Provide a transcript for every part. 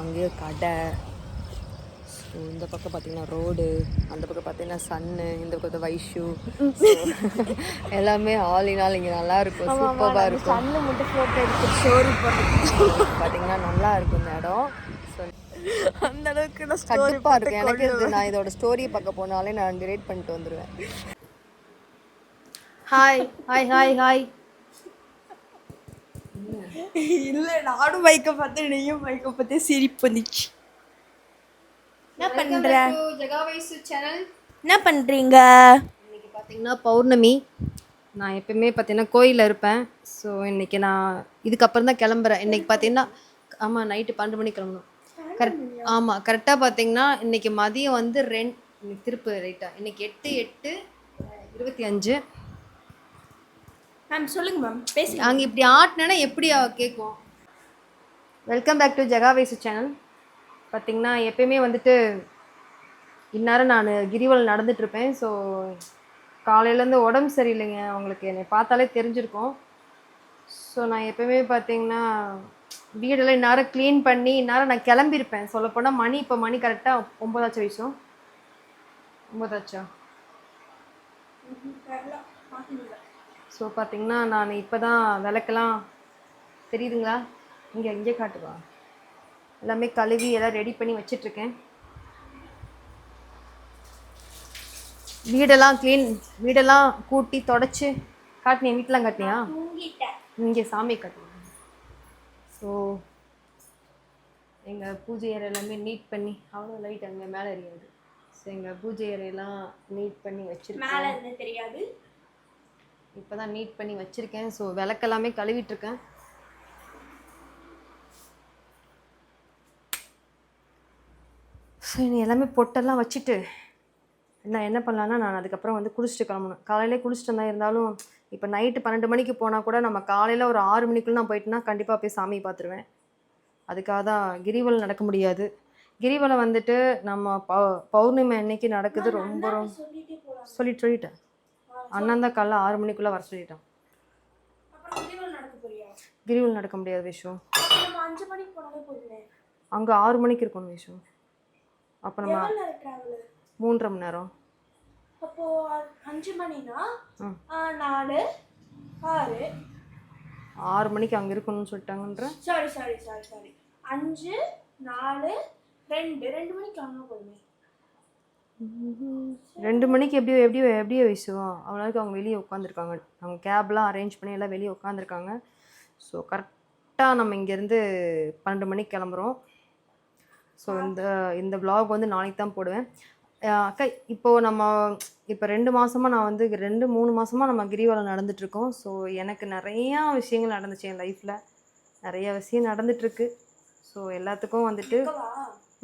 அங்கேயே கடை. ஸோ இந்த பக்கம் பார்த்தீங்கன்னா ரோடு அந்த பக்கம் பார்த்தீங்கன்னா சன்னு இந்த பக்கத்து வைஷு எல்லாமே ஆல் இன் ஆல் இங்கே நல்லா இருக்கும். சூப்பராக இருக்கும். கண்ணில் மட்டும் ஃபோட்டோ எடுத்து ஸ்டோரி பார்த்தீங்கன்னா நல்லா இருக்கும் இந்த இடம். அந்த அளவுக்கு நான் கண்டிப்பாக இருக்கும். எனக்கு நான் இதோட ஸ்டோரியை பார்க்க போனாலே நான் டிலேட் பண்ணிட்டு வந்துடுவேன் ஹாய் ஹாய் ஹாய் ஹாய் இல்லை நானும் பைக்கை பார்த்தேன் நீயும் பைக்கை பார்த்தே சிரிப்பு வந்துச்சு. என்ன பண்ற? ஜெகாவைசு சேனல் என்ன பண்றீங்க? இன்னைக்கு பார்த்தீங்கன்னா பௌர்ணமி. நான் எப்பயுமே பார்த்தீங்கன்னா கோயிலில் இருப்பேன். ஸோ இன்னைக்கு நான் இதுக்கப்புறம் தான் கிளம்புறேன். இன்னைக்கு பார்த்தீங்கன்னா ஆமாம் நைட்டு பன்னெண்டு மணிக்கு கிளம்பணும். கரெக்ட் ஆமாம் கரெக்டாக பார்த்தீங்கன்னா இன்னைக்கு மதியம் வந்து ரெண்டு திருப்பு ரைட்டா இன்னைக்கு எட்டு எட்டு இருபத்தி அஞ்சு. மேம் சொல்லுங்க மேம் பேசுங்க. அங்கே இப்படி ஆட்டினா எப்படி அவ கேட்கும் வெல்கம் பேக் டு ஜெகாவேசு சேனல் பார்த்தீங்கன்னா எப்பயுமே வந்துட்டு இந்நேரம் நான் கிரிவலம் நடந்துட்டு இருப்பேன். ஸோ காலையிலேருந்து உடம்பு சரியில்லைங்க. அவங்களுக்கு என்னை பார்த்தாலே தெரிஞ்சிருக்கும். ஸோ நான் எப்பயுமே பார்த்தீங்கன்னா வீடெல்லாம் இந்நேரம் க்ளீன் பண்ணி இந்நேரம் நான் கிளம்பியிருப்பேன். சொல்லப்போனால் மணி இப்போ மணி கரெக்டாக ஒம்பதாச்சும் வயசும் ஒம்பதாச்சா? ஸோ பார்த்தீங்கன்னா நான் இப்போ தான் விளக்கெல்லாம் தெரியுதுங்களா? இங்கே இங்கே காட்டுவா. எல்லாமே கழுவி எல்லாம் ரெடி பண்ணி வச்சிட்ருக்கேன். வீடெல்லாம் க்ளீன் வீடெல்லாம் கூட்டி தொடச்சி காட்டினியா? வீட்டெலாம் காட்டினியா? இங்கே சாமி காட்டினேன் ஸோ எங்கள் பூஜை அறை எல்லாமே நீட் பண்ணி அவ்வளோ லைட் அங்கே மேலே எரியாது. ஸோ எங்கள் பூஜை அறையெல்லாம் நீட் பண்ணி என்ன தெரியாது. இப்போ தான் நீட் பண்ணி வச்சுருக்கேன். ஸோ விளக்கெல்லாமே கழுவிட்டு இருக்கேன் ஸோ இனி எல்லாமே பொட்டெல்லாம் வச்சுட்டு நான் என்ன பண்ணலான்னா நான் அதுக்கப்புறம் வந்து குளிச்சுட்டு கிளம்பணும். காலையிலே குளிச்சுட்டு தான் இருந்தாலும் இப்போ நைட்டு பன்னெண்டு மணிக்கு போனால் கூட நம்ம காலையில் ஒரு ஆறு மணிக்குள்ள நான் போயிட்டுனா கண்டிப்பாக போய் சாமி பார்த்துருவேன். அதுக்காக தான் கிரிவலம் நடக்க முடியாது. கிரிவலம் வந்துட்டு நம்ம பௌ பௌர்ணமி அன்னைக்கு நடக்குது ரொம்ப ரொம்ப சொல்லிட்டு சொல்லிட்டேன். அண்ணன் தான் காலைல ஆறு மணிக்குள்ளே வர சொல்லிட்டான். கிரிவல் நடக்க முடியாது விஷு. அங்கே ஆறு மணிக்கு இருக்கணும் விஷு. அப்போ நம்ம மூன்றரை மணி நேரம். அப்போ அஞ்சு மணினா? நாலு ஆறு. ஆறு மணிக்கு அங்கே இருக்கணும்னு சொல்லிட்டாங்கன்ற? சாரி சாரி சாரி சாரி அஞ்சு நாலு ரெண்டு. ரெண்டு மணிக்கு வாங்க போதுமே. ரெண்டு மணிக்கு எப்படியோ எப்படியோ எப்படியோ வீசுவோம். அவங்களுக்கு அவங்க வெளியே உட்காந்துருக்காங்க அவங்க கேப்லாம் அரேஞ்ச் பண்ணி எல்லாம் வெளியே உட்காந்துருக்காங்க ஸோ கரெக்டாக நம்ம இங்கேருந்து பன்னெண்டு மணிக்கு கிளம்புறோம். ஸோ இந்த இந்த vlog வந்து நாளைக்கு தான் போடுவேன். அக்கா இப்போது நம்ம இப்போ ரெண்டு மாதமாக நான் வந்து ரெண்டு மூணு மாதமாக நம்ம கிரிவலம் நடந்துட்டுருக்கோம். ஸோ எனக்கு நிறையா விஷயங்கள் நடந்துச்சு என் லைஃப்பில் நிறைய விஷயம் நடந்துட்டுருக்கு. ஸோ எல்லாத்துக்கும் வந்துட்டு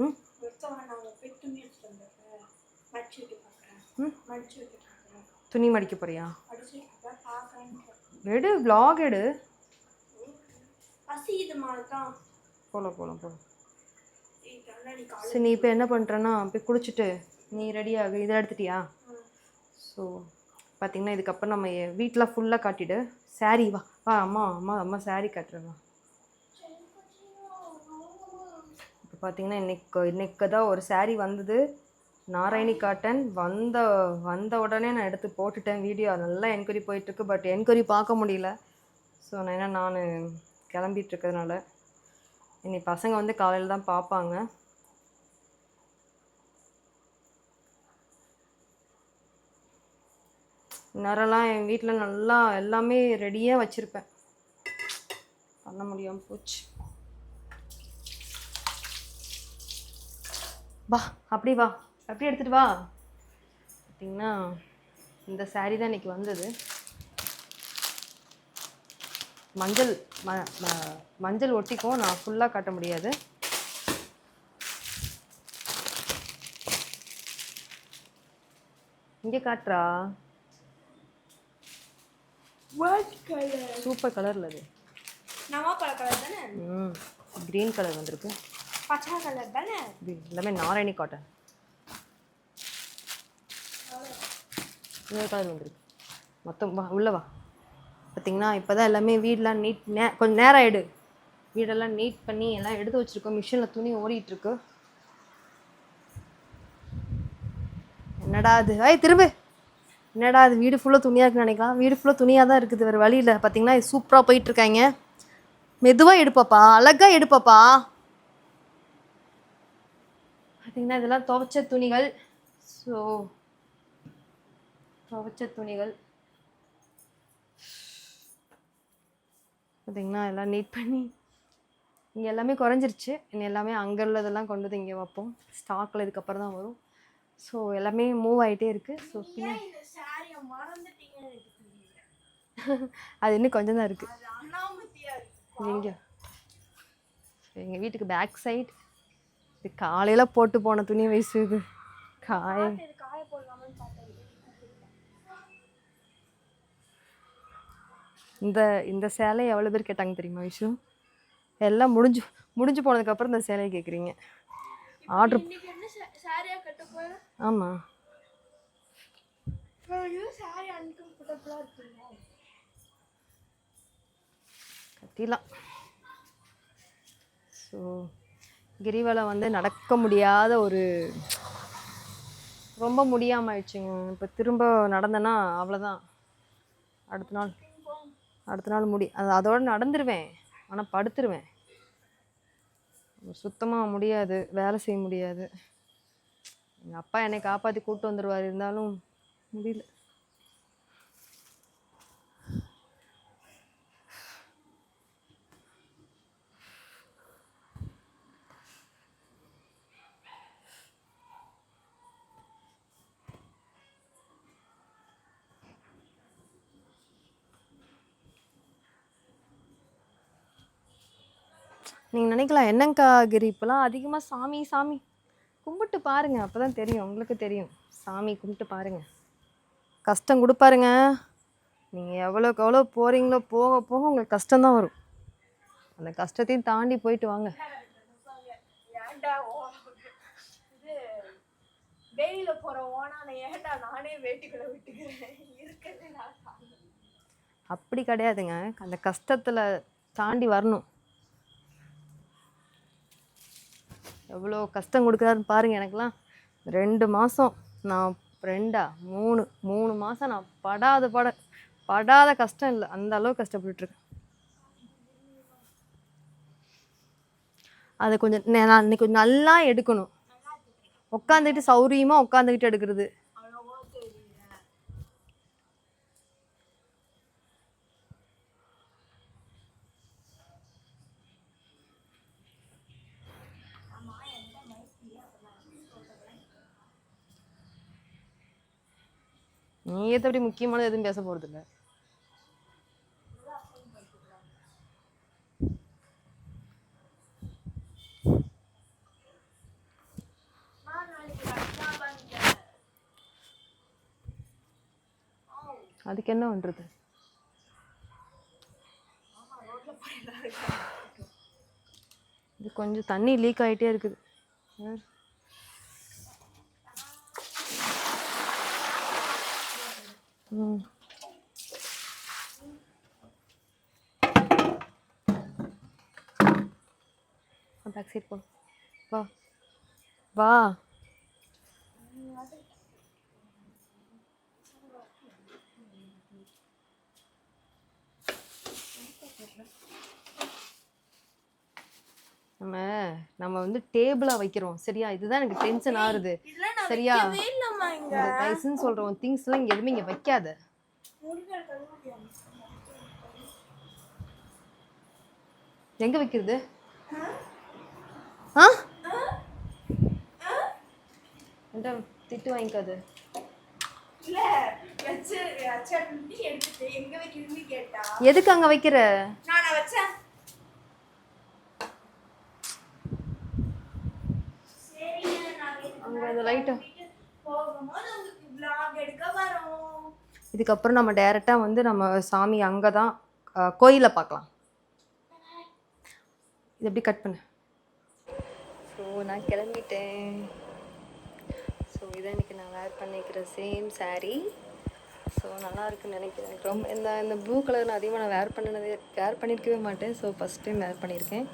ம் இருக்கவா நான் உங்க பெட் துணி மடிக்க போறியா? எடு vlog எடு. போகலாம் போகலாம் போகலாம் சரி நீ இப்போ என்ன பண்ணுறேன்னா போய் குளிச்சுட்டு நீ ரெடியாகு இதை எடுத்துட்டியா? ஸோ பார்த்தீங்கன்னா இதுக்கப்புறம் நம்ம வீட்டில் ஃபுல்லாக காட்டிடு. saree வா. வா அம்மா அம்மா அம்மா காட்டுறேன் வா. இப்போ பார்த்தீங்கன்னா இன்னைக்கு இன்னைக்கு தான் ஒரு saree வந்தது. நாராயணி காட்டன் வந்த வந்த உடனே நான் எடுத்து போட்டுட்டேன் வீடியோ. நல்லா என்கொயரி போயிட்டுருக்கு பட் என்கொயரி பார்க்க முடியல. ஸோ நான் ஏன்னா நான் கிளம்பிகிட்ருக்கிறதுனால இனி பசங்க வந்து காலையில் தான் பார்ப்பாங்க. நேரம்லாம் என் வீட்டில் நல்லா எல்லாமே ரெடியாக வச்சுருப்பேன். பண்ண முடியாமல் போச்சு. வா அப்படி வா. அப்படி எடுத்துகிட்டு வா. பார்த்தீங்கன்னா இந்த saree தான் இன்னைக்கு வந்தது. மஞ்சள் ம மஞ்சள் ஒட்டிக்கும். நான் ஃபுல்லாக காட்ட முடியாது. இங்கே காட்டுறா. சூப்பர் கலரில் அது. ம் க்ரீன் கலர் வந்திருக்கு. பச்சை கலர் தானே? எல்லாமே நாராயணி காட்டன் இன்னொரு கலர் வந்துருக்கு மொத்தம் வா உள்ளவா பார்த்திங்கன்னா பார்த்தீங்கன்னா இப்போ தான் எல்லாமே வீடெலாம் நீட் நே கொஞ்சம் நேரம் ஆகிடு வீடெல்லாம் நீட் பண்ணி எல்லாம் எடுத்து வச்சுருக்கோம். மிஷினில் துணி ஓடிட்டுருக்கு. என்னடா அது? ஐய் திரும்பு. என்னடா அது? வீடு ஃபுல்லாக துணியாக இருக்குன்னு நினைக்கலாம். வீடு ஃபுல்லாக துணியாக தான் இருக்குது. வேறு வழியில் பார்த்தீங்கன்னா இது சூப்பராக போயிட்டுருக்காங்க மெதுவாக எடுப்பாப்பா. அழகாக எடுப்பாப்பா. பார்த்தீங்கன்னா இதெல்லாம் துவைச்ச துணிகள். ஸோ துவைச்ச துணிகள். பார்த்தீங்கன்னா எல்லாம் நீட் பண்ணி இங்கே எல்லாமே குறைஞ்சிருச்சு. இன்னும் எல்லாமே அங்கே உள்ளதெல்லாம் கொண்டு வந்து இங்கே வைப்போம். ஸ்டாக்கில் இதுக்கப்புறம் தான் வரும். ஸோ எல்லாமே மூவ் ஆகிட்டே இருக்குது ஸோ பின்னாடி அது இன்னும் கொஞ்சம் தான் இருக்குது எங்கே எங்கள் வீட்டுக்கு பேக் சைடு இது காலையில் போட்டு போன துணி வயசு இது. காய. காய போடலாமான்னு இந்த இந்த சேலை எவ்வளோ பேர் கேட்டாங்க தெரியுமா விஷு? எல்லாம் முடிஞ்சு முடிஞ்சு போனதுக்கப்புறம் இந்த சேலையை கேட்குறீங்க ஆர்டர் ஆமாம் கட்டிலாம் ஸோ கிரிவலம் வந்து நடக்க முடியாத ஒரு ரொம்ப முடியாமல் ஆயிடுச்சுங்க. இப்போ திரும்ப நடந்தேன்னா அவ்வளோதான் அடுத்த நாள் அடுத்த நாள் முடி அது அதோடு நடந்துருவேன். ஆனால் படுத்துருவேன். சுத்தமாக முடியாது வேலை செய்ய முடியாது. எங்கள் அப்பா என்னை காப்பாற்றி கூப்பிட்டு வந்துடுவார் இருந்தாலும் முடியல. நீங்கள் நினைக்கலாம் என்னங்கா கிரி? இப்போலாம் அதிகமாக சாமி சாமி. கும்பிட்டு பாருங்க அப்போ தான் தெரியும் உங்களுக்கு தெரியும். சாமி கும்பிட்டு பாருங்க. கஷ்டம் கொடுப்பாருங்க. நீங்கள் எவ்வளோக்கு எவ்வளோ போகிறீங்களோ போக போக உங்களுக்கு கஷ்டம்தான் வரும். அந்த கஷ்டத்தையும் தாண்டி போயிட்டு வாங்க. வெயில போற ஓனான ஏன்டா நானே வேட்டிக்குள்ள விட்டுக்கிறேன்? இருக்கிறது. அப்படி கிடையாதுங்க. அந்த கஷ்டத்தில் தாண்டி வரணும். எவ்வளோ கஷ்டம் கொடுக்குறாருன்னு பாருங்கள் எனக்கெலாம் ரெண்டு மாதம் நான் ரெண்டா? மூணு. மூணு மாதம் நான் படாத பட படாத கஷ்டம் இல்லை. அந்த அளவுக்கு கஷ்டப்பட்டுருக்கேன் அதை கொஞ்சம் நான் இன்னைக்கு கொஞ்சம் நல்லா எடுக்கணும். உட்காந்துக்கிட்டு சௌரியமாக உட்காந்துக்கிட்டு எடுக்கிறது. நீ ஏற்றபடி முக்கியமானது எதுவும் பேச போகிறது இல்லை அதுக்கு என்ன பண்ணுறது இது கொஞ்சம் தண்ணி லீக் ஆகிட்டே இருக்குது ம். ம் பேக் சைட் போ வா. வா. நம்ம நம்ம வந்து டேபிளா வைக்கிறோம். சரியா? இதுதான் எனக்கு டென்ஷன் நான் சரியா? தயசுன்னு சொல்றோம். திங்ஸ் எல்லாம் இங்க எதுவுமே இங்க வைக்காத. எங்க வைக்கிறது? ஆ? திட்டு வாங்கிக்காது. எதுக்கு அங்க வைக்கிற? அந்த லைட்டு போகும்போது உங்களுக்கு vlog எடுக்க வரோம் இதுக்கப்புறம் நம்ம டைரெக்டாக வந்து நம்ம சாமி அங்கே தான் கோயிலில் பார்க்கலாம். இது எப்படி கட் பண்ணு? ஸோ நான் கிளம்பிட்டேன். ஸோ இதை இன்னைக்கு நான் வேர் பண்ணிக்கிற சேம் saree. ஸோ நல்லா இருக்குன்னு நினைக்கிறேன். எனக்கு ரொம்ப இந்த இந்த ப்ளூ கலர் நான் அதிகமாக நான் வேர் பண்ணினதே வேர் பண்ணியிருக்கவே மாட்டேன். ஸோ ஃபஸ்ட் டைம் வேர் பண்ணியிருக்கேன்.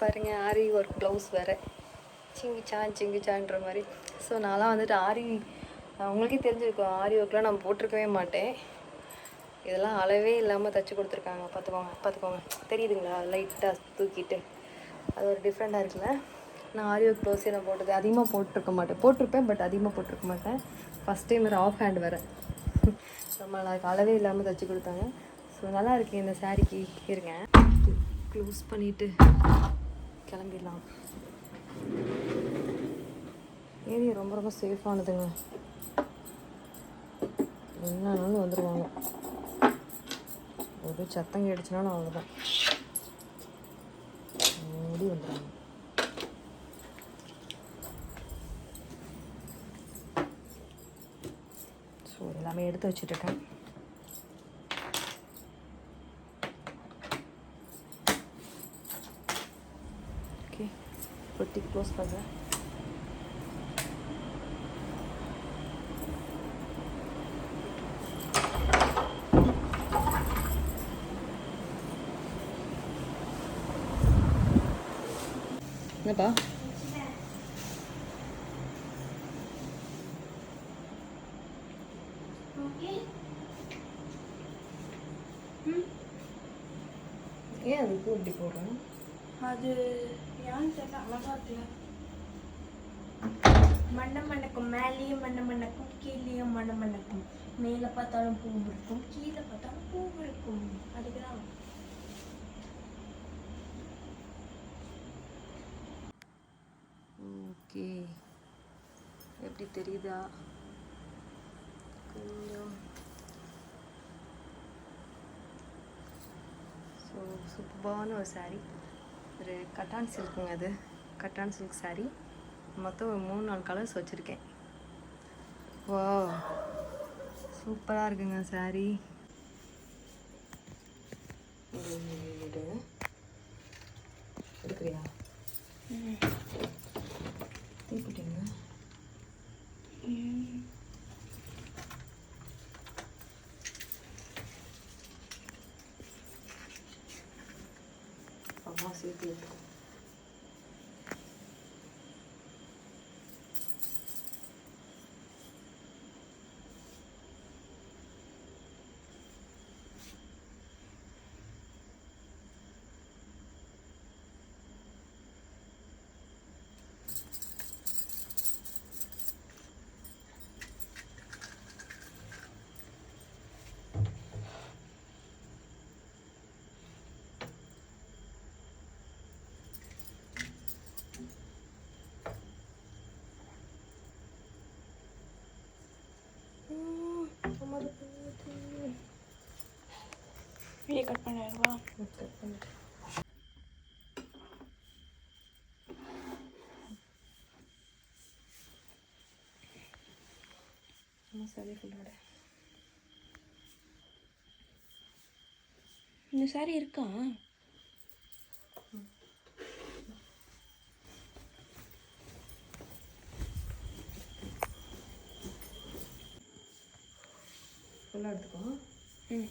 பாருங்க ஆரி ஒர்க் ப்ளவுஸ் வேறு. சிங்கிச்சான் சிங்கிச்சான்ற மாதிரி. ஸோ நான்லாம் வந்துட்டு ஆரி அவங்களுக்கே தெரிஞ்சிருக்கும் ஆரி ஒர்க்லாம் நான் போட்டிருக்கவே மாட்டேன். இதெல்லாம் அளவே இல்லாமல் தச்சு கொடுத்துருக்காங்க. பார்த்துக்கோங்க பார்த்துக்கோங்க. தெரியுதுங்களா? லைட்டாக தூக்கிட்டு. அது ஒரு டிஃப்ரெண்ட்டாக இருக்குல்ல? நான் ஆரி ஒர்க் க்ளோஸே நான் போட்டது அதிகமாக போட்டிருக்க மாட்டேன். போட்டிருப்பேன் பட் அதிகமாக போட்டிருக்க மாட்டேன். ஃபஸ்ட் டைம் வேறு ஆஃப் ஹேண்ட் வேறு. ரொம்ப நல்லா அளவே இல்லாமல் தச்சு கொடுத்தாங்க. ஸோ நல்லா இருக்கு இந்த சாரிக்கு இருங்க. க்ளோஸ் பண்ணிவிட்டு கிளம்பிடலாம். ஏரியா ரொம்ப ரொம்ப சேஃபானதுங்க என்னன்னாலும் வந்துடுவாங்க ஒரு சத்தம் கேட்டுச்சுனாலும் அவ்வளோதான் ஓடி வந்துடுவாங்க ஸோ எல்லாமே எடுத்து வச்சுட்டுருக்கேன் ஓகே பொட்டி க்ளோஸ் பண்ணுறேன் என்னப்பா ஏன் அது பூ இப்படி போடுறேன் அது ஏன்னு தெரியல அழகா இருக்குல்ல மண்ண மண்ணக்கும் மேலேயும் மண்ண மண்ணக்கும் கீழேயும் மண்ண மண்ணக்கும் மேலே பார்த்தாலும் பூ இருக்கும் கீழே பார்த்தாலும் பூ இருக்கும். அதுக்குதான். ஓகே. எப்படி தெரியுதா? கொஞ்சம். ஸோ சூப்பர்பான ஒரு சாரீ ஒரு கட்டான் சில்க்குங்க அது. Cotton silk saree. மொத்தம் ஒரு மூணு நாலு கலர்ஸ் வச்சுருக்கேன். வா சூப்பராக இருக்குங்க saree. எடுக்கிறியா? தீப்பிட்டீங்க அம்மா சேர்த்து வீடியோ கட் பண்ணிடுவா சரி ஃபுல்லோட இந்த சாரி இருக்கா ஃபுல்லாக எடுத்துக்கோ ம்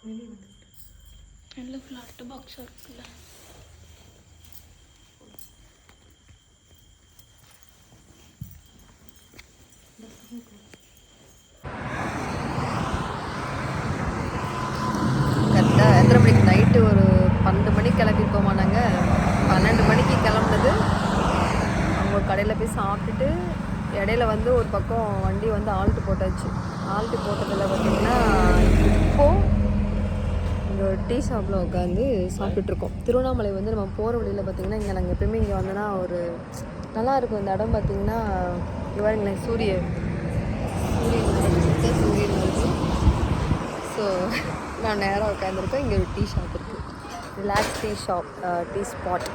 வெளியே வந்துட்டு நல்ல ஃப்ளாட் பாக்ஸாக இருக்குல்ல கரெக்டாக எத்தனை மணிக்கு நைட்டு ஒரு பன்னெண்டு மணிக்கு கிளம்பிருக்கோமா நாங்கள் பன்னெண்டு மணிக்கு கிளம்புனது அவங்க ஒரு கடையில் போய் சாப்பிட்டுட்டு இடையில வந்து ஒரு பக்கம் வண்டி வந்து ஆல்ட்டு போட்டாச்சு ஆல்ட்டு போட்டதில் பார்த்தீங்கன்னா இப்போது இங்கே ஒரு டீ ஷாப்பில் உட்காந்து சாப்பிட்டுட்ருக்கோம். திருவண்ணாமலை வந்து நம்ம போகிற வழியில் பார்த்தீங்கன்னா இங்கே நாங்கள் எப்பயுமே இங்கே வந்தோன்னா ஒரு நல்லா இருக்கும் இந்த இடம் பார்த்தீங்கன்னா இவருங்களேன் சூரியன். சூரியன் சூரியன் வருது ஸோ நான் நேராக உட்காந்துருக்கேன் இங்கே ஒரு டீ ஷாப் இருக்குது relax tea shop tea spot.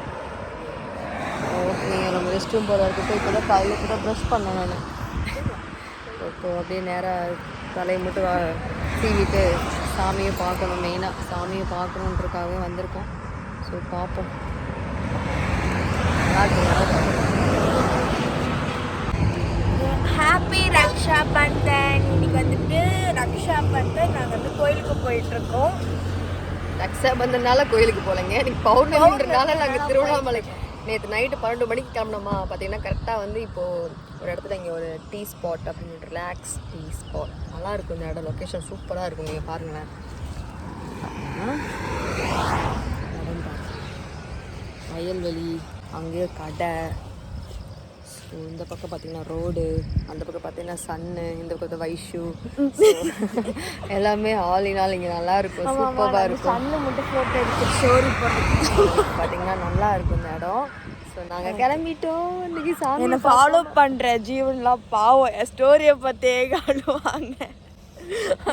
Okay நம்ம ரெஸ்ட் ரூம் போகிற இருக்கட்டும் இப்போ தான் காலையில் கூட ப்ரெஷ் பண்ணேன் நான். இப்போ அப்படியே நேராக தலையை மட்டும் தீவிட்டு சீவிட்டு சாமியை பார்க்கணும் மெயினாக சாமியை பார்க்கணுன்றக்காகவே வந்திருக்கோம். ஸோ பார்ப்போம். ஹாப்பி ரக்ஷா பந்தன் இன்னைக்கு வந்துட்டு ரக்ஷா பந்தன் நாங்கள் வந்து கோயிலுக்கு போயிட்டு இருக்கோம் ரக்ஷா பந்தனால கோயிலுக்கு போகலைங்க. இன்னைக்கு பௌர்ணமின்றனால நாங்கள் திருவண்ணாமலை நேற்று நைட்டு பன்னெண்டு மணிக்கு கிளம்பினோமா? பார்த்தீங்கன்னா கரெக்டாக வந்து இப்போது ஒரு இடத்துல இங்கே ஒரு டீ ஸ்பாட் அப்படின்னு ரிலாக்ஸ் டீ ஸ்பாட் நல்லா இருக்கும் இந்த இடம். லொக்கேஷன் சூப்பராக இருக்கும். நீங்கள் பாருங்களேன். வயல்வெளி அங்கேயே கடை. ஸோ இந்த பக்கம் பார்த்தீங்கன்னா ரோடு அந்த பக்கம் பார்த்தீங்கன்னா சன்னு இந்த பக்கத்து வைஷு எல்லாமே ஆல் இன் ஆல் இங்கே நல்லா இருக்கும் சூப்பராக இருக்கும். கண்ணு மட்டும் ஃபோட்டோ எடுத்து ஸ்டோரி பார்த்தீங்கன்னா நல்லா இருக்கும் இந்த இடம். ஸோ நாங்கள் கிளம்பிட்டோம். இன்னைக்கு சாமி என்னை ஃபாலோ பண்ணுற ஜீவன்லாம் பாவம். ஸ்டோரியை பார்த்தே காணுவாங்க.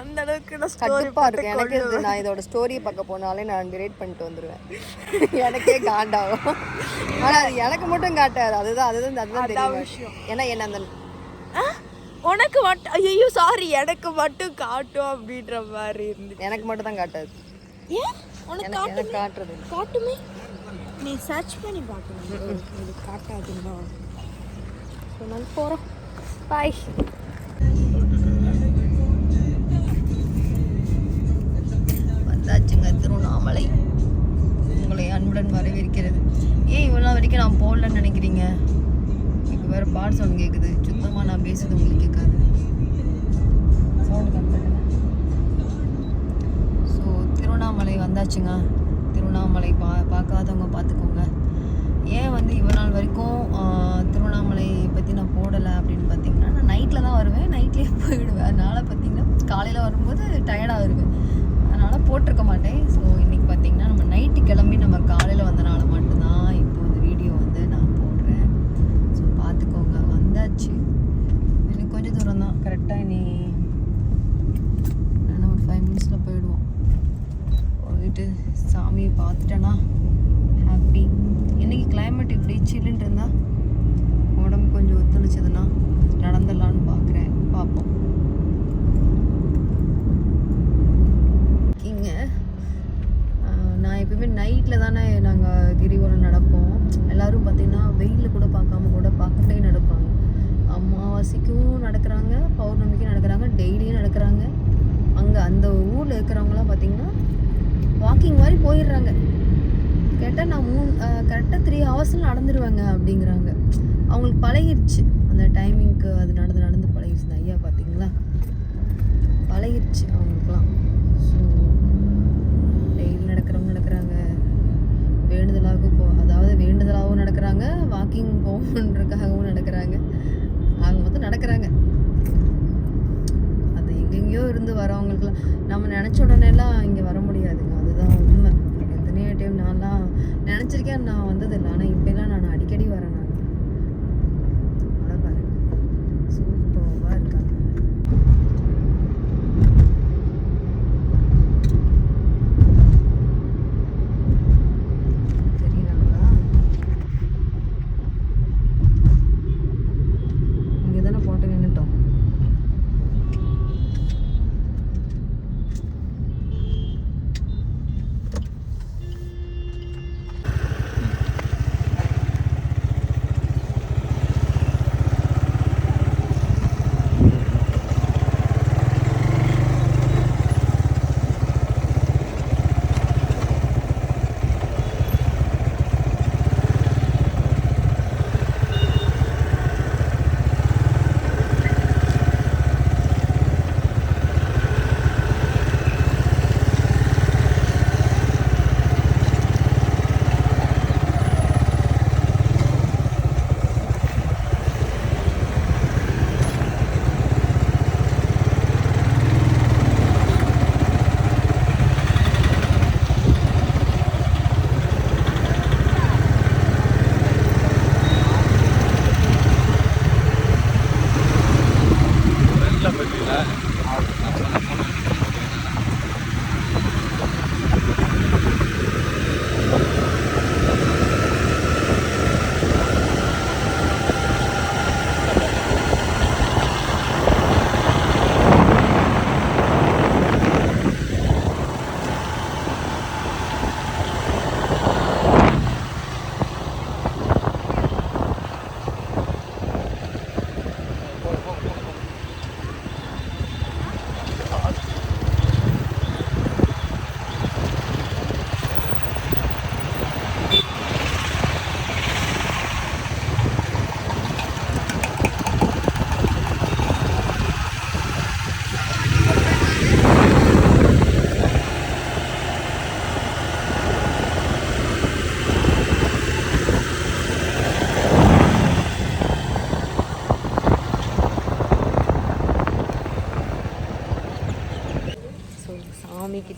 அந்த அளவுக்கு நான் ஸ்டோரி கடுப்பாக இருக்கும். எனக்கு இது நான் இதோட ஸ்டோரியை பார்க்க போனாலே நான் டிரேட் பண்ணிட்டு வந்துடுவேன் எனக்கே காண்டாகும். ஆனால் அது எனக்கு மட்டும் காட்டாது. அதுதான் அதுதான் அதுதான் தெரியும் ஏன்னா என்ன அந்த உனக்கு மட்டும் ஐயோ சாரி எனக்கு மட்டும் காட்டும் அப்படின்ற மாதிரி இருந்துச்சு. எனக்கு மட்டும் தான் காட்டாது. ஏன்? உனக்கு காட்டுறது காட்டுமே? நீ சர்ச் பண்ணி பார்க்கணும். காட்டாதுன்னா ஸோ நாங்கள் போகிறோம் பாய் வந்தாச்சுங்க திருவண்ணாமலை. உங்களை அன்புடன் வரவேற்கிறது. ஏன் இவ்வளோ நாள் வரைக்கும் நான் போடலன்னு நினைக்கிறீங்க? இப்போ வேறு பாட் சவுண்ட் கேட்குது சுத்தமாக நான் பேசுறது உங்களுக்கு கேட்காது. சவுண்டு கம்மி ஸோ திருவண்ணாமலை வந்தாச்சுங்க. திருவண்ணாமலை பா பார்க்காதவங்க பார்த்துக்கோங்க. ஏன் வந்து இவ்வளோ நாள் வரைக்கும் திருவண்ணாமலை பற்றி நான் போடலை அப்படின்னு பார்த்தீங்கன்னா நான் நைட்டில் தான் வருவேன். நைட்லேயே போயிடுவேன். அதனால் பார்த்தீங்கன்னா காலையில் வரும்போது டயர்டாக வருவேன். அதனால் போட்டிருக்க மாட்டேன். ஸோ இன்றைக்கி பார்த்தீங்கன்னா நம்ம நைட்டு கிளம்பி நம்ம காலையில் வந்தனால மட்டும்தான் இப்போ இந்த வீடியோ வந்து நான் போடுறேன். ஸோ பார்த்துக்கோங்க வந்தாச்சு. இன்னும் கொஞ்சம் தூரம் தான் கரெக்டாக இனி நான் ஒரு ஃபைவ் மினிட்ஸில் போயிடுவோம். போயிட்டு சாமியை பார்த்துட்டேன்னா ஹாப்பி இன்றைக்கி கிளைமேட் இப்படி சில்லுன்னு இருந்தால் உடம்பு கொஞ்சம் ஒத்துழைச்சதுன்னா நடந்துடலான்னு பார்க்குறேன் பார்ப்போம் இங்க ஆஹ், நான் எப்பயுமே நைட்டில் தானே நாங்கள் கிரிவலம் நடப்போம் எல்லாரும் பார்த்தீங்கன்னா வெயிலில் கூட பார்க்காம கூட பார்க்கட்டே நடப்பாங்க அமாவாசைக்கும் நடக்கிறாங்க பௌர்ணமிக்கும் நடக்கிறாங்க டெய்லியும் நடக்கிறாங்க அங்கே அந்த ஊரில் இருக்கிறவங்களாம் பார்த்தீங்கன்னா சொல்லிடுறாங்க கேட்டால் நான் மூணு கரெக்டாக த்ரீ ஹவர்ஸில் நடந்துருவாங்க அப்படிங்கிறாங்க. அவங்களுக்கு பழகிருச்சு. அந்த டைமிங்க்கு அது நடந்து நடந்து பழகிடுச்சு இந்த ஐயா பார்த்தீங்களா பழகிருச்சு அவங்களுக்குலாம் ஸோ டெய்லி நடக்கிறவங்க நடக்கிறாங்க. வேண்டுதலாக போ அதாவது வேண்டுதலாகவும் நடக்கிறாங்க வாக்கிங் போகணுன்றக்காகவும் நடக்கிறாங்க. அவங்க மொத்தம் நடக்கிறாங்க. அது எங்கெங்கேயோ இருந்து வரவங்களுக்குலாம் நம்ம நினச்ச உடனேலாம் இங்கே வர முடியாதுங்க.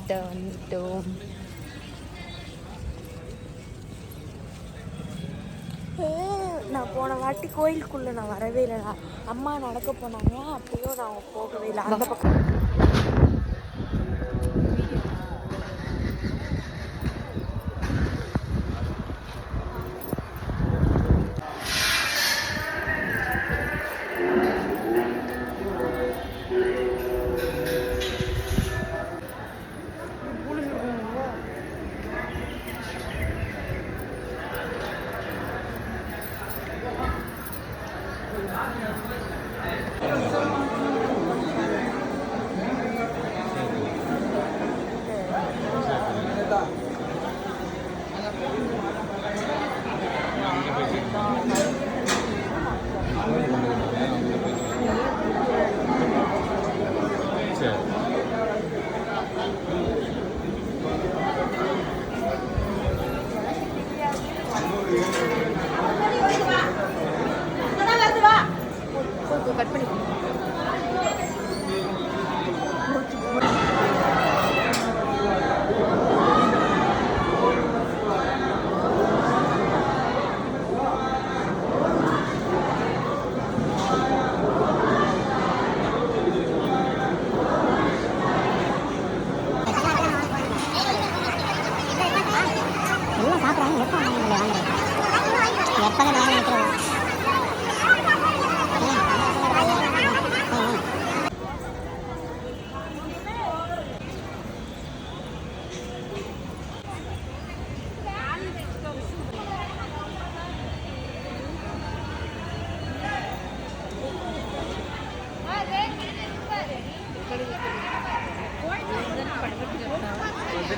கிட்ட வந்துட்டோம் நான் போன வாட்டி கோயிலுக்குள்ள நான் வரவே இல்லைடா. அம்மா நடக்க போனாங்க அப்பயும் நான் போகவே இல்லை. அந்த பக்கம்.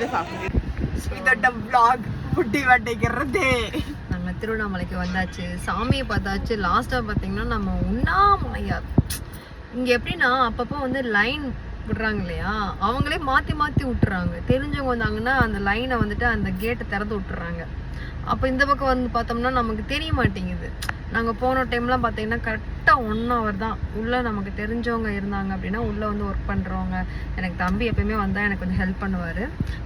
இதோட vlog முட்டி வட்டைக்கிறது நம்ம திருவண்ணாமலைக்கு வந்தாச்சு. சாமியை பார்த்தாச்சு. லாஸ்ட்டாக பார்த்தீங்கன்னா நம்ம உண்ணாமலையா இங்கே எப்படின்னா அப்பப்போ வந்து லைன் விடுறாங்க இல்லையா? அவங்களே மாற்றி மாற்றி விட்டுறாங்க. தெரிஞ்சவங்க வந்தாங்கன்னா அந்த லைனை வந்துட்டு அந்த கேட்டை திறந்து விட்டுறாங்க. அப்போ இந்த பக்கம் வந்து பார்த்தோம்னா நமக்கு தெரிய மாட்டேங்குது. நாங்கள் போன டைம்லாம் பார்த்தீங்கன்னா கரெக்டாக ஒன் ஹவர் தான். உள்ளே நமக்கு தெரிஞ்சவங்க இருந்தாங்க அப்படின்னா உள்ளே வந்து ஒர்க் பண்ணுறவங்க எனக்கு தம்பி எப்பயுமே வந்தால் எனக்கு கொஞ்சம் ஹெல்ப் பண்ணுவார்.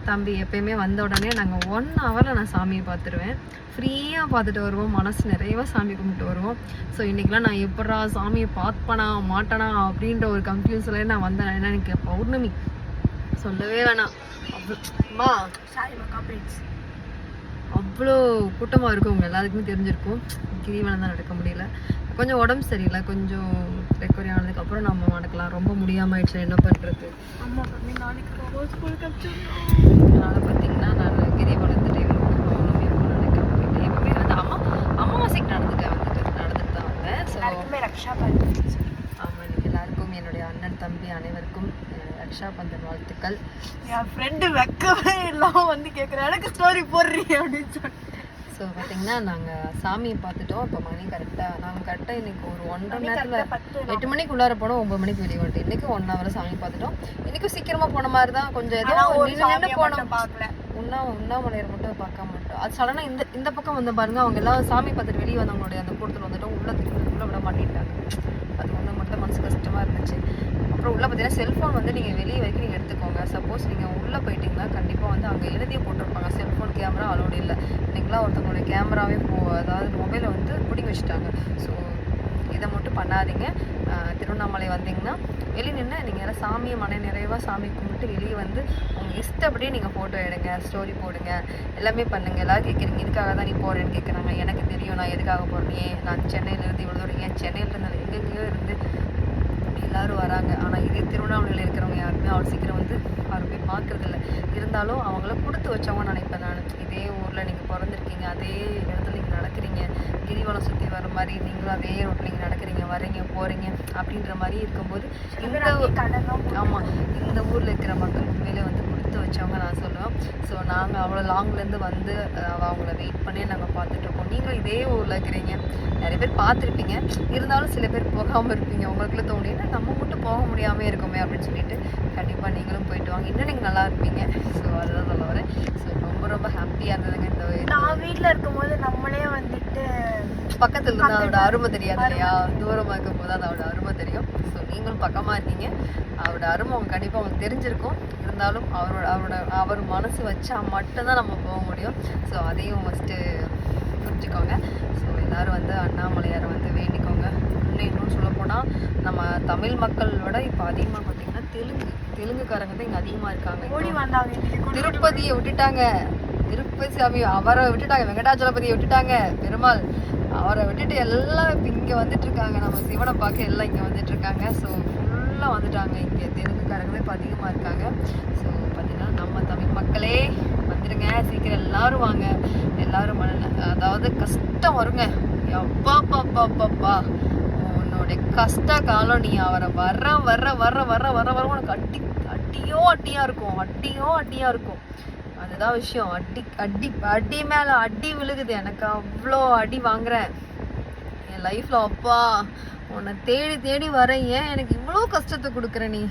தம்பி எப்பயுமே வந்த உடனே நாங்கள் ஒன் ஹவரில் நான் சாமியை பார்த்துருவேன். ஃப்ரீயாக பார்த்துட்டு வருவோம். மனசு நிறையவா சாமி கும்பிட்டு வருவோம். ஸோ இன்றைக்கெலாம் நான் எப்படா சாமியை பார்ப்பனா மாட்டனா அப்படின்ற ஒரு கன்ஃபியூஸ்லேயே நான் வந்தேன். ஏன்னா எனக்கு பௌர்ணமி சொல்லவே வேணாம். அம்மா சாரி மா காப்பீட்ஸ் அவ்வளோ கூட்டமாக இருக்கும் உங்க எல்லாருக்குமே தெரிஞ்சிருக்கும். கிரிவலம் தான் நடக்க முடியல. கொஞ்சம் உடம்பு சரியில்லை. கொஞ்சம் ரெக்கவரி ஆனதுக்கப்புறம் நம்ம நடக்கலாம். ரொம்ப முடியாமல் ஆயிடுச்சு என்ன பண்ணுறது அதனால் பார்த்தீங்கன்னா நான் நினைக்கிறேன் எப்பவுமே வந்து அம்மா அமாவாசைக்கு நடந்துட்டேன் வந்துட்டு நடந்துட்டு தான் வந்தேன் ஸோ எல்லாருக்குமே ரக்ஷா பந்தன் ஆமாம் எல்லாருக்கும் என்னுடைய அண்ணன் தம்பி அனைவருக்கும் ரக்ஷா பந்தன் வாழ்த்துக்கள். என் ஃப்ரெண்டு வைக்கவே இல்லாம வந்து கேட்குறேன் எனக்கு ஸ்டோரி போடுறீ அப்படின்னு சொல்லிட்டு ஸோ பார்த்தீங்கன்னா நாங்கள் சாமியை பார்த்துட்டோம். இப்போ மணி கரெக்டாக நாங்கள் கரெக்டாக இன்னைக்கு ஒரு ஒன்றரை நேரத்தில் எட்டு மணிக்கு உள்ளார போனோம் ஒன்பது மணிக்கு வெளியே வந்துட்டு இன்னைக்கு ஒன் ஹவர் சாமி பார்த்துட்டோம். இன்னைக்கும் சீக்கிரமா போன மாதிரி தான். கொஞ்சம் ஏதோ சாமியை போனோம் பார்க்கல. உண்ணா உண்ணாமலையர் மட்டும் பார்க்க மாட்டோம். அது சடனாக இந்த இந்த பக்கம் வந்து பாருங்க அவங்க எல்லாம் சாமி பார்த்துட்டு வெளியே வந்தவங்களுடைய அந்த கூட்டத்தில் வந்துட்டோம். உள்ள உள்ள விட மாட்டேன்ட்டாங்க அது ஒன்று மட்டும் தான் மனசு கஷ்டமா இருந்துச்சு அப்புறம் உள்ள பார்த்தீங்கன்னா செல்ஃபோன் வந்து நீங்கள் வெளியே வரைக்கும் நீங்கள் எடுத்துக்கோங்க. சப்போஸ் நீங்கள் உள்ளே போயிட்டீங்கன்னா கண்டிப்பாக வந்து அங்கே எழுதியே போட்டிருப்பாங்க. செல்ஃபோன் கேமரா அலோடு இல்லை. இன்றைக்கெலாம் ஒருத்தவங்களுடைய கேமராவே போ அதாவது மொபைலை வந்து பிடிங்கி வச்சுட்டாங்க. ஸோ இதை மட்டும் பண்ணாதீங்க. திருவண்ணாமலை வந்தீங்கன்னா வெளியே நின்று நீங்கள் எல்லாம் சாமியை மன நிறைவாக சாமி கும்பிட்டு வெளியே வந்து உங்கள் இஷ்டப்படியே நீங்கள் ஃபோட்டோ எடுங்க ஸ்டோரி போடுங்க. எல்லாமே பண்ணுங்க. எல்லோரும் கேட்குறீங்க இதுக்காக தான் நீ போகிறேன்னு கேட்குறாங்க எனக்கு தெரியும் நான் எதுக்காக போகிறேன் ஏன் நான் சென்னையிலேருந்து இவ்வளோ தூரம் ஏன் சென்னையிலேருந்து எங்கெங்கேயோ இருந்து எல்லாரும் வராங்க. ஆனால் இதே திருவண்ணாமலையில் இருக்கிறவங்க யாருமே அவ்வளோ சீக்கிரம் வந்து யாருமே பார்க்கறதில்ல. இருந்தாலும் அவங்கள கொடுத்து வச்சவங்க நினைப்பேன் நான். இதே ஊரில் நீங்கள் பிறந்திருக்கீங்க அதே இடத்துல நீங்கள் நடக்கிறீங்க கிரிவலம் சுற்றி வர மாதிரி நீங்களும் அதே ரோட்டில் நீங்கள் நடக்கிறீங்க வரீங்க போகிறீங்க அப்படின்ற மாதிரி இருக்கும்போது இந்த ஆமாம் இந்த ஊரில் இருக்கிற மக்கள் உண்மையிலே வந்து கொடுத்து நான் சொல்லுவேன். ஸோ நாங்கள் அவ்வளோ லாங்லேருந்து வந்து அவங்கள வெயிட் பண்ணி நாங்கள் பார்த்துட்ருக்கோம். நீங்களும் இதே ஊரில் இருக்கிறீங்க. நிறைய பேர் பார்த்துருப்பீங்க. இருந்தாலும் சில பேர் போகாமல் இருப்பீங்க. உங்களுக்குள்ள தோணினா நம்ம மட்டும் போக முடியாமல் இருக்கோமே அப்படின்னு சொல்லிட்டு கண்டிப்பாக நீங்களும் போயிட்டு வாங்க. இன்னும் நீங்கள் நல்லா இருப்பீங்க. ஸோ அதுதான் சொல்ல வரேன். ஸோ ரொம்ப ரொம்ப ஹாப்பியாக இருந்ததுங்க இந்த நான் வீட்டில் இருக்கும்போது நம்மளே வந்துட்டு பக்கத்துல இருந்தா அதோட அருமை தெரியாது இல்லையா? தூரமா இருக்கும் போது அதோட அருமை தெரியும். ஸோ நீங்களும் பக்கமா இருக்கீங்க. அவரோட அருமை அவங்க கண்டிப்பா உங்களுக்கு தெரிஞ்சிருக்கும். இருந்தாலும் அவரோட அவரோட அவர் மனசு வச்சா மட்டும்தான் நம்ம போக முடியும். ஸோ அதையும் ஃபஸ்ட்டு புரிஞ்சுக்கோங்க. ஸோ எல்லாரும் வந்து அண்ணாமலையாரை வந்து வேண்டிக்கோங்க. இன்னும் இன்னும் சொல்ல போனால் நம்ம தமிழ் மக்களோட இப்போ அதிகமாக பார்த்தீங்கன்னா தெலுங்கு தெலுங்குக்காரங்க தான் இங்கே அதிகமாக இருக்காங்க. திருப்பதியை விட்டுட்டாங்க. திருப்பதி சாமி அவரை விட்டுட்டாங்க. வெங்கடாச்சலபதியை விட்டுட்டாங்க. பெருமாள் அவரை விட்டுட்டு எல்லாம் இப்போ இங்கே வந்துட்டு இருக்காங்க நம்ம சிவனை பார்க்க எல்லாம் இங்கே வந்துட்டு இருக்காங்க ஸோ ஃபுல்லாக வந்துட்டாங்க. இங்கே தெலுங்குக்காரங்களே இப்போ அதிகமாக இருக்காங்க. ஸோ பார்த்தீங்கன்னா நம்ம தமிழ் மக்களே வந்துடுங்க சீக்கிரம் எல்லாரும் வாங்க. எல்லாரும் மன அதாவது கஷ்டம் வருங்க. அப்பா பாப்பா பாப்பா உன்னோட கஷ்ட காலம் நீ அவரை வர்ற வர்ற வர்ற வர்ற வர வர உனக்கு அட்டி அட்டியோ அட்டியாக இருக்கும். அட்டியோ அட்டியாக இருக்கும். அதுதான் விஷயம். அடி அடி அடி மேலே அடி விழுகுது. எனக்கு அவ்வளோ அடி வாங்குறேன். என் லைஃப்பில் அப்பா உன்னை தேடி தேடி வரேன். ஏன் எனக்கு இவ்வளோ கஷ்டத்தை கொடுக்குற நீ?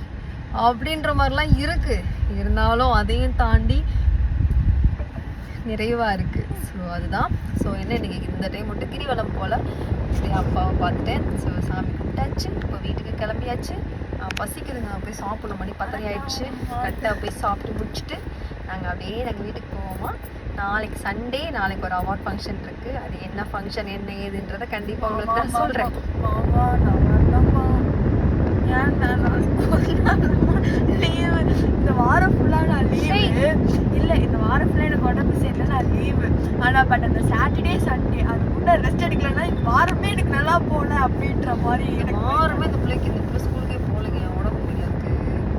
அப்படின்ற மாதிரிலாம் இருக்கு. இருந்தாலும் அதையும் தாண்டி நிறைவாக இருக்கு. ஸோ அதுதான். ஸோ என்ன இன்றைக்கி இந்த டைம் மட்டும் கிரிவலம் போல். சரி அப்பாவை பார்த்துட்டேன். ஸோ சாமி கும்பிட்டாச்சு. இப்போ வீட்டுக்கு கிளம்பியாச்சு. பசிக்குதுங்க. போய் சாப்பிடணும். மணி பத்தரை ஆயிடுச்சு. கரெக்டாக போய் சாப்பிட்டு முடிச்சுட்டு நாங்கள் அப்படியே நாங்கள் வீட்டுக்கு போவோமா? நாளைக்கு சண்டே நாளைக்கு ஒரு அவார்ட் ஃபங்க்ஷன் இருக்கு. அது என்ன ஃபங்க்ஷன் என்ன ஏதுன்றதை கண்டிப்பாக உங்களுக்கு நான் சொல்கிறேன். இந்த வாரம் ஃபுல்லா நான் லீவு இல்ல இந்த வாரம் ஃபுல்லா எனக்கு உடம்பு சரியில்லை நான் லீவு ஆனா பட் அந்த சாட்டர்டே சண்டே அது கூட ரெஸ்ட் எடுக்கலன்னா இந்த வாரமே எனக்கு நல்லா போல அப்படின்ற மாதிரி எனக்கு யாருமே இந்த பிள்ளைக்கு இந்த பிள்ளை ஸ்கூலுக்கே போகலைங்க. உடம்பு முடியல இருக்கு.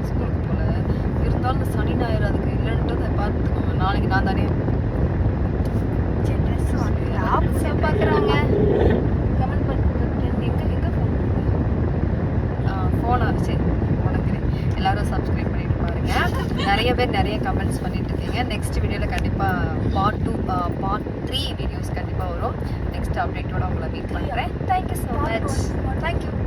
ஸ்கூலுக்கு போகல. இருந்தாலும் இந்த சனி ஞாயிறு அதுக்கு இல்லைன்ட்டு பார்த்துக்கோங்க. நாளைக்கு நான் தானே. பார்க்குறாங்க கமெண்ட் எங்கே எங்கே ஃபோன் ஃபோனை சரி உனக்கு எல்லாரும் சப்ஸ்கிரைப் பண்ணிட்டு பாருங்க. நிறைய பேர் நிறைய கமெண்ட்ஸ் பண்ணிட்டு இருக்கீங்க. நெக்ஸ்ட் வீடியோவில் கண்டிப்பாக part two part three videos கண்டிப்பாக வரும். நெக்ஸ்ட் அப்டேட்டோட உங்களை மீட் பண்ணுறேன் தேங்க்யூ ஸோ மச்